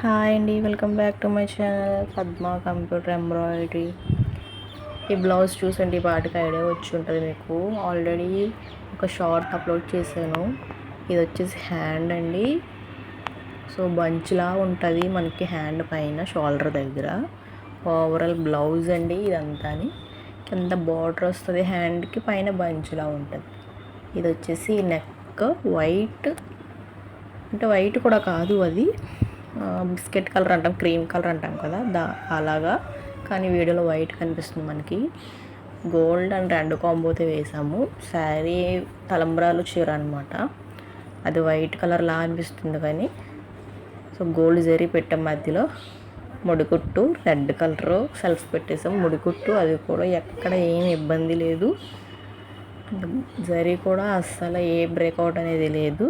Hi అండి welcome back to my channel. Padma computer embroidery. ఈ blouse చూసండి ఈ పాటికి ఐడియా వచ్చి ఉంటుంది మీకు. ఆల్రెడీ ఒక షార్ట్ అప్లోడ్ చేశాను. ఇది వచ్చేసి హ్యాండ్ అండి. సో బంచ్లా ఉంటుంది మనకి హ్యాండ్ పైన షోల్డర్ దగ్గర. ఓవరాల్ బ్లౌజ్ అండి ఇదంతా కింద బార్డర్ వస్తుంది హ్యాండ్కి పైన బంచ్లా ఉంటుంది. ఇది వచ్చేసి నెక్ వైట్. అంటే వైట్ కూడా కాదు అది. బిస్కెట్ కలర్ అంటాం క్రీమ్ కలర్ అంటాం కదా దా అలాగా. కానీ వీడియోలో వైట్ కనిపిస్తుంది మనకి. గోల్డ్ అండ్ రెండు కాంబోతే వేసాము. శారీ తలంబ్రాలు చీర అనమాట అది వైట్ కలర్లా అనిపిస్తుంది కానీ సో గోల్డ్ జరీ పెట్టాం మధ్యలో. ముడికుట్టు రెడ్ కలర్ సెల్ఫ్ పెట్టేసాం. ముడికుట్టు అది కూడా ఎక్కడ ఏం ఇబ్బంది లేదు. జరీ కూడా అస్సలు ఏ బ్రేక్అవుట్ అనేది లేదు.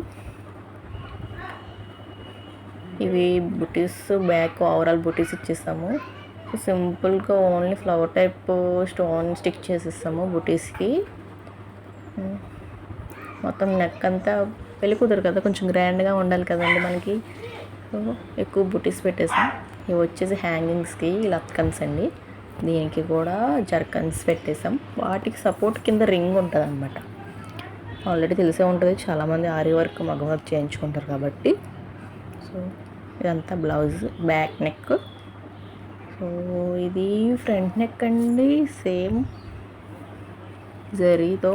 ఇవి బుటీస్ బ్యాక్ ఓవరాల్ బుటీస్ ఇచ్చేసాము. సింపుల్గా only flower type stone stick చేసేస్తాము బుటీస్కి. మొత్తం నెక్ అంతా పెళ్ళి కుదరు కదా కొంచెం గ్రాండ్గా ఉండాలి కదండి మనకి. ఎక్కువ బుటీస్ పెట్టేసాం. ఇవి వచ్చేసి హ్యాంగింగ్స్కి లత్కన్స్ అండి. దీనికి కూడా జర్కన్స్ పెట్టేసాం. వాటికి సపోర్ట్ కింద రింగ్ ఉంటుంది అనమాట ఆల్రెడీ తెలిసే ఉంటుంది చాలామంది ఆరి వర్క్ మగ వర్క్ చేయించుకుంటారు కాబట్టి. సో ఇదంతా బ్లౌజ్ బ్యాక్ నెక్. సో ఇది ఫ్రంట్ నెక్ అండి. సేమ్ జరీతో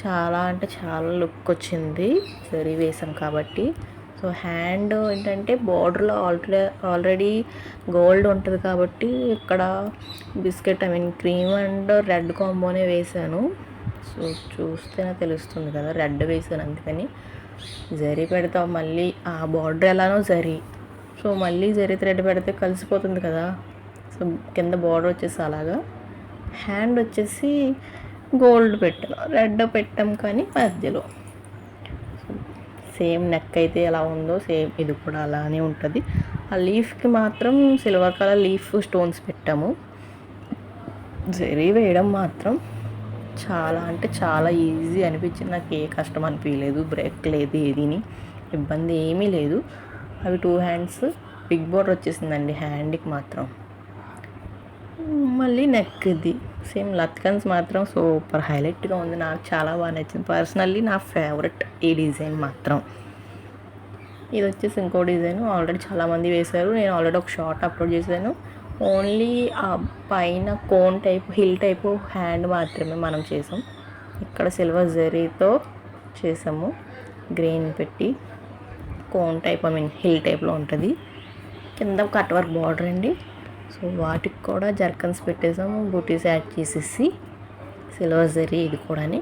చాలా అంటే చాలా లుక్ వచ్చింది. జరీ వేసాం కాబట్టి. సో హ్యాండ్ ఏంటంటే బార్డర్లో ఆల్రెడీ ఆల్రెడీ గోల్డ్ ఉంటుంది కాబట్టి ఇక్కడ biscuit I mean cream and red కాంబోనే వేసాను. సో చూస్తేనే తెలుస్తుంది కదా రెడ్ వేసాను అందుకని. జరీ పెడతాం మళ్ళీ. ఆ బార్డర్ ఎలానో జరీ. సో మళ్ళీ జరీ థ్రెడ్ పెడితే కలిసిపోతుంది కదా. సో కింద బార్డర్ వచ్చేసి అలాగా. హ్యాండ్ వచ్చేసి గోల్డ్ పెట్టాను రెడ్ పెట్టాం కానీ మధ్యలో. సేమ్ నెక్ అయితే ఎలా ఉందో సేమ్ ఇది కూడా అలానే ఉంటుంది. ఆ లీఫ్కి మాత్రం సిల్వర్ కలర్ లీఫ్ స్టోన్స్ పెట్టాము. జరీ వేయడం మాత్రం చాలా అంటే చాలా ఈజీ అనిపించింది. నాకు ఏ కష్టం అనిపించలేదు. బ్రేక్ లేదు ఏదీని. ఇబ్బంది ఏమీ లేదు. అవి టూ హ్యాండ్స్ బిగ్ బోర్డర్ వచ్చేసిందండి హ్యాండ్కి మాత్రం. మళ్ళీ నెక్ ఇది సేమ్ లత్కన్స్ మాత్రం సూపర్ హైలైట్గా ఉంది. నాకు చాలా బాగా నచ్చింది. పర్సనల్లీ నా ఫేవరెట్ ఈ డిజైన్ మాత్రం. ఇది వచ్చేసి ఇంకో డిజైన్ ఆల్రెడీ చాలామంది వేశారు. నేను ఆల్రెడీ ఒక షార్ట్ అప్లోడ్ చేశాను. ఓన్లీ ఆ పైన cone type hill type hand మాత్రమే మనం చేసాం. ఇక్కడ సిల్వర్ జరీతో చేసాము. గ్రీన్ పెట్టి. Cone type I mean hill టైప్లో ఉంటుంది. కింద కట్ వర్క్ బార్డర్ అండి. సో వాటికి కూడా జర్కన్స్ పెట్టేసాము. బూటీస్ యాడ్ చేసేసి సిల్వర్ జరీ ఇది కూడాని.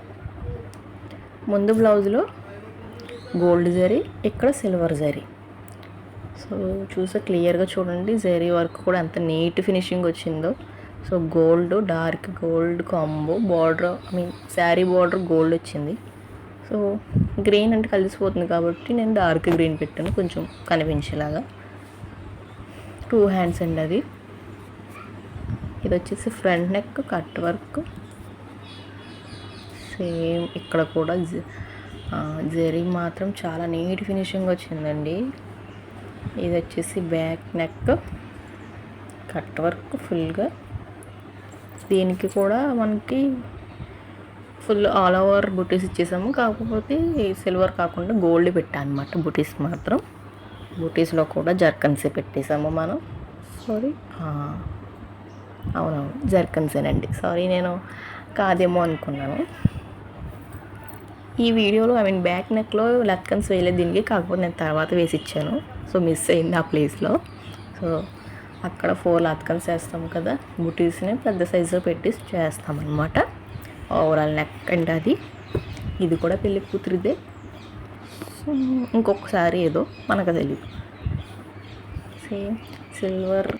ముందు బ్లౌజ్లో గోల్డ్ జరీ ఇక్కడ సిల్వర్ జరీ సో చూసే క్లియర్గా చూడండి. జరీ వర్క్ కూడా ఎంత నీట్ ఫినిషింగ్ వచ్చిందో. So gold dark gold combo border I mean sari border gold వచ్చింది. సో గ్రీన్ అంటే కలిసిపోతుంది కాబట్టి నేను డార్క్ గ్రీన్ పెట్టాను కొంచెం కనిపించేలాగా. టూ హ్యాండ్స్ అండి అది. ఇది వచ్చేసి front neck cut work. Same ఇక్కడ కూడా జరీ మాత్రం చాలా నీట్ ఫినిషింగ్ వచ్చిందండి. ఇది వచ్చేసి బ్యాక్ నెక్ కట్ వర్క్ ఫుల్గా. దీనికి కూడా మనకి ఫుల్ ఆల్ ఓవర్ బుటీస్ ఇచ్చేసాము. కాకపోతే సిల్వర్ కాకుండా గోల్డ్ పెట్టా అనమాట బుటీస్ మాత్రం. బుటీస్లో కూడా జర్కన్సే పెట్టేసాము మనం. సారీ అవునవును జర్కన్సేనండి. సారీ నేను కాదేమో అనుకున్నాను. ఈ వీడియోలో ఐ మీన్ బ్యాక్ నెక్లో లక్కన్స్ వేయలేదు దీనికి కాకపోతే నేను తర్వాత వేసి ఇచ్చాను. సో మిస్ అయింది ఆ ప్లేస్లో సో అక్కడ ఫోర్ లత్కన్స్ వేస్తాం కదా బుటీస్ని పెద్ద సైజులో పెట్టి చేస్తామన్నమాట. ఓవరాల్ నెక్ అండ్ అది. ఇది కూడా పెళ్ళి కూతురిదే. ఇంకొకసారి ఏదో మనకు తెలియదు సేమ్ సిల్వర్